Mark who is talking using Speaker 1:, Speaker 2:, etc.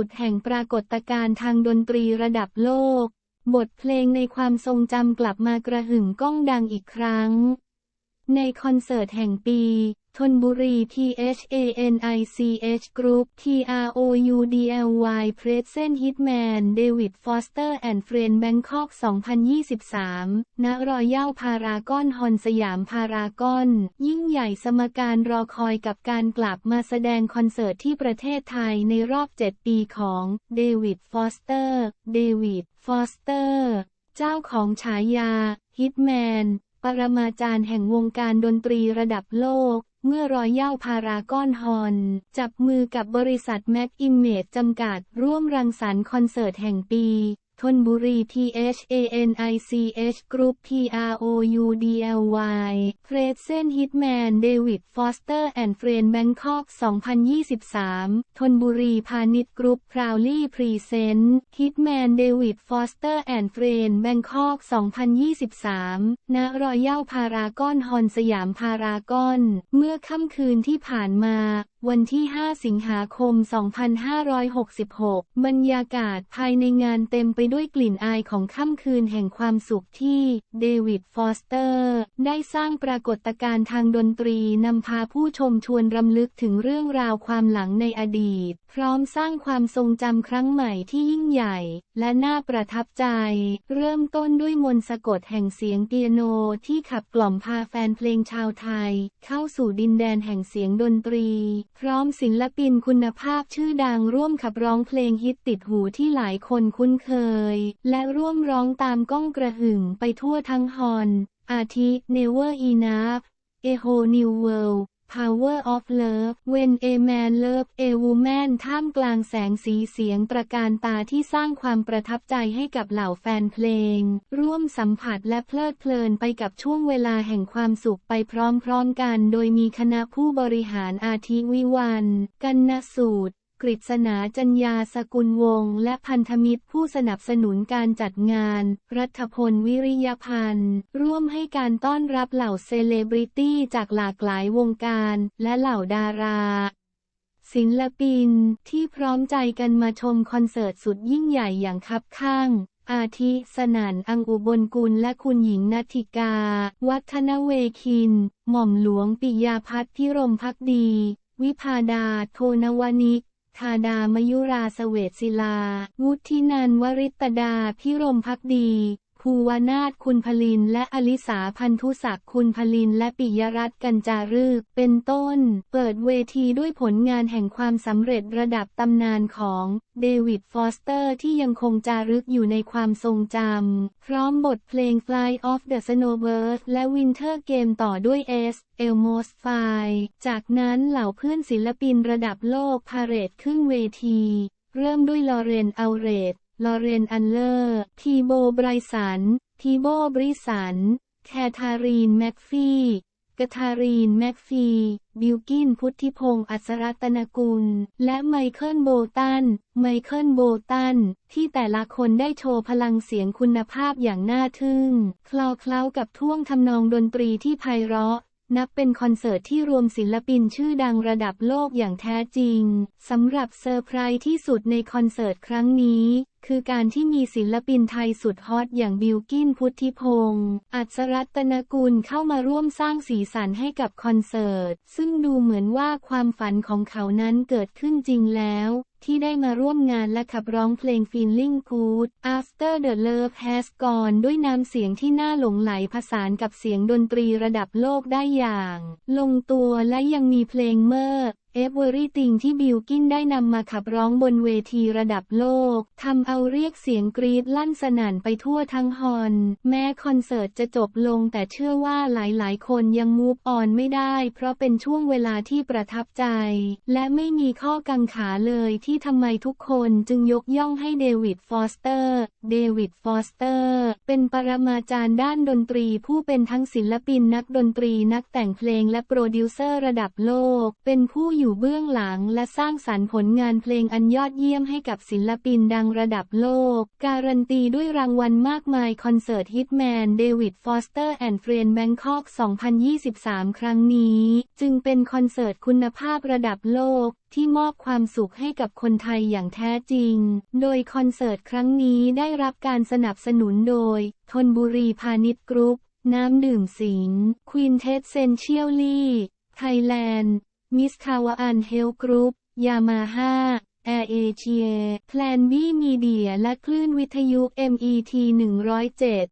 Speaker 1: สุดแห่งปรากฏการณ์ทางดนตรีระดับโลก บทเพลงในความทรงจำกลับมากระหึ่มก้องดังอีกครั้ง ในคอนเสิร์ตแห่งปีทนบุรี THANICH Group TROUDLY Present Hitman David Foster and Friend Bangkok 2023 ณ รอยัลพารากอนฮอนสยามพารากอน ยิ่งใหญ่สมการรอคอยกับการกลับมาแสดงคอนเสิร์ตที่ประเทศไทยในรอบ 7 ปีของเดวิดฟอสเตอร์ เดวิด ฟอสเตอร์ เจ้าของฉายา Hitman ปรมาจารย์แห่งวงการดนตรีระดับโลก เมื่อรอยย่าพารากอนฮอน จับมือกับบริษัทแม็กอิมเมจจำกัด ร่วมรังสรรค์คอนเสิร์ตแห่งปี ทนบุรี THANICH Group TROUDLY Present Hitman David Foster and Friend Bangkok 2023ทนบุรีพาณิชย์กรุ๊ป Proudly Present Hitman David Foster and Friend Bangkok 2023 ณรอยัลพารากอนฮอนสยามพารากอน เมื่อค่ำคืนที่ผ่านมา วันที่ 5 สิงหาคม 2566 บรรยากาศภายในงานเต็มไปด้วยกลิ่นอายของค่ำคืนแห่งความสุขที่เดวิดฟอสเตอร์ ได้สร้างปรากฏการณ์ทางดนตรีนำพาผู้ชมชวนรำลึกถึงเรื่องราวความหลังในอดีต พร้อมสร้างความทรงจำครั้งใหม่ที่ยิ่งใหญ่ และน่าประทับใจ เริ่มต้นด้วยมนสะกดแห่งเสียงเปียโนที่ขับกล่อมพาแฟนเพลงชาวไทย เข้าสู่ดินแดนแห่งเสียงดนตรีพร้อมศิลปินคุณภาพชื่อดังร่วมขับร้องเพลงฮิตติดหูที่หลายคนคุ้นเคย และร่วมร้องตามก้องกระหึ่มไปทั่วทั้งฮอน อาทิ Never Enough A Whole New World Power of Love When a Man Love a Woman ท่ามกลางแสงสีเสียงตระการตาที่สร้างความประทับใจให้กับเหล่าแฟนเพลง ร่วมสัมผัสและเพลิดเพลินไปกับช่วงเวลาแห่งความสุขไปพร้อมๆกัน โดยมีคณะผู้บริหารอาทิวิวัน กันนสูตร ฤษณาจัญญาสกุลวงศ์และพันธมิตรผู้สนับสนุนการจัดงาน รัฐพลวิริยพันธ์ ร่วมให้การต้อนรับเหล่าเซเลบริตี้จากหลากหลายวงการและเหล่าดาราศิลปินที่พร้อมใจกันมาชมคอนเสิร์ตสุดยิ่งใหญ่อย่างคับข้าง อาทิสนันอังอุบลกุลและคุณหญิงนัทิกา วัฒนเวคิน หม่อมหลวงปิยาพัฒน์พิรมพักดี วิพาดา โทนวนิก ธาดามยุราสเวตศิลา วุฒินันวริตดาพิรมพักดี ภูวนาถคุณพลินและอลิสาพันธุศักดิ์คุณพลินและปิยรัตน์กัญจารึกเป็นต้น เปิดเวทีด้วยผลงานแห่งความสำเร็จระดับตำนานของเดวิดฟอสเตอร์ที่ยังคงจารึกอยู่ในความทรงจำ พร้อมบทเพลง Fly of the Snowbird และ Winter Game ต่อด้วย S. Elmos f i จากนั้นเหล่าเพื่อนศิลปินระดับโลกพาเรดขึ้นเวที เริ่มด้วยลอเรน อัลเรต ลอเรนอันเลอร์ ทีโบไบรสัน ทีโบบริสัน แคทารีนแม็กฟีกทารีนแม็กฟี บิลกินพุทธิพงศ์อัศรัตนกุล และไมเคิลโบตัน ไมเคิลโบตัน ที่แต่ละคนได้โชว์พลังเสียงคุณภาพอย่างน่าทึ่ง คลอเคล้ากับท่วงทำนองดนตรีที่ไพเราะ นับเป็นคอนเสิร์ตที่รวมศิลปินชื่อดังระดับโลกอย่างแท้จริง สำหรับเซอร์ไพรส์ที่สุดในคอนเสิร์ตครั้งนี้ คือการที่มีศิลปินไทยสุดฮอตอย่างบิลกินพุทธิพงศ์อัศรัตนกุลเข้ามาร่วมสร้างสีสันให้กับคอนเสิร์ต ซึ่งดูเหมือนว่าความฝันของเขานั้นเกิดขึ้นจริงแล้ว ที่ได้มาร่วมงานและขับร้องเพลง Feeling Good After the Love Has Gone ด้วยน้ำเสียงที่น่าหลงไหลผสานกับเสียงดนตรีระดับโลกได้อย่าง ลงตัวและยังมีเพลงเมอร์ เอฟเวอรี่ติงที่บิลกินได้นำมาขับร้องบนเวทีระดับโลกทำเอาเรียกเสียงกรีดลั่นสนั่นไปทั่วทั้งฮอน แม้คอนเสิร์ตจะจบลงแต่เชื่อว่าหลายๆ คนยังมูฟออนไม่ได้ เพราะเป็นช่วงเวลาที่ประทับใจ และไม่มีข้อกังขาเลยที่ทำไมทุกคนจึงยกย่องให้เดวิดฟอสเตอร์ เดวิดฟอสเตอร์ เป็นปรมาจารย์ด้านดนตรีผู้เป็นทั้งศิลปินนักดนตรีนักแต่งเพลงและโปรดิวเซอร์ระดับโลก เป็นผู้อยู่อยู่เบื้องหลังและสร้างสรรค์ผลงานเพลงอันยอดเยี่ยมให้กับศิลปินดังระดับโลก การันตีด้วยรางวัลมากมายคอนเสิร์ตฮิตแมนเดวิดฟอสเตอร์แอนด์เฟรนแบงคอก 2023 ครั้งนี้ จึงเป็นคอนเสิร์ตคุณภาพระดับโลกที่มอบความสุขให้กับคนไทยอย่างแท้จริง โดยคอนเสิร์ตครั้งนี้ได้รับการสนับสนุนโดย ทนบุรีพาณิชย์กรุ๊ป น้ำดื่มสิงควีนเทสเซนเชียลลี่ ไทยแลนด์ มิสคาวาอันเฮลกรุ๊ป ยามาฮ่า แอร์เอเชีย แพลนบี้มีเดีย และคลื่นวิทยุ MET 107